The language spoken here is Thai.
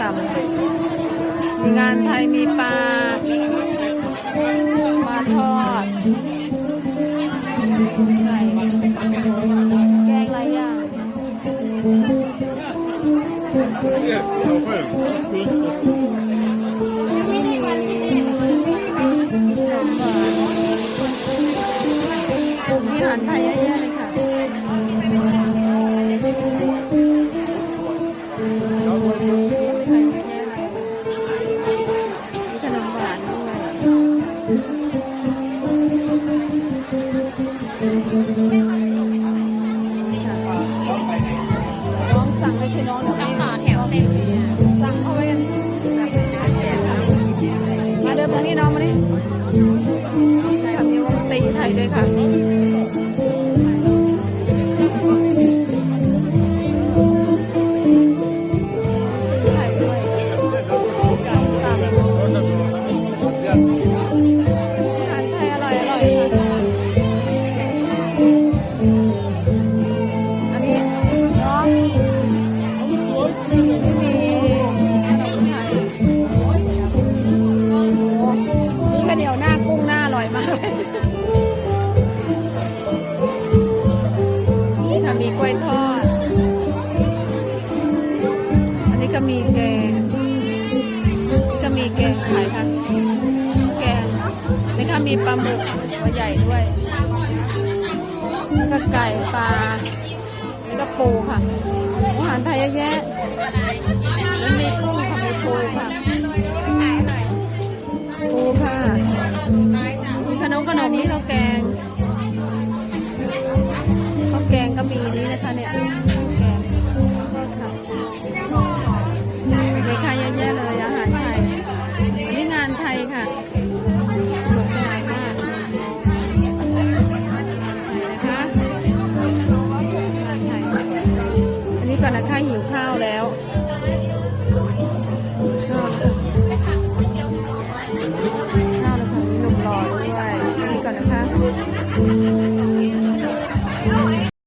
ตำมีงานไทยมีปลาปลาทอดไก่แกงหลายอย่างมีขนมหวานมีอาหารไทยเยอะแยะเลยค่ะไท มาเมีแกงก็มีแกงขายค่ะ แกงนี่ก็มีปลาหมึกตัวใหญ่ด้วยก็ไก่ปลานี่ก็ปูค่ะ อาหารไทยเยอะแยะแล้วมีกุ้งค่ะมีปูค่ะปูค่ะมีขนมขนมนี่เราแกง นะคะหิวข้าวแล้ว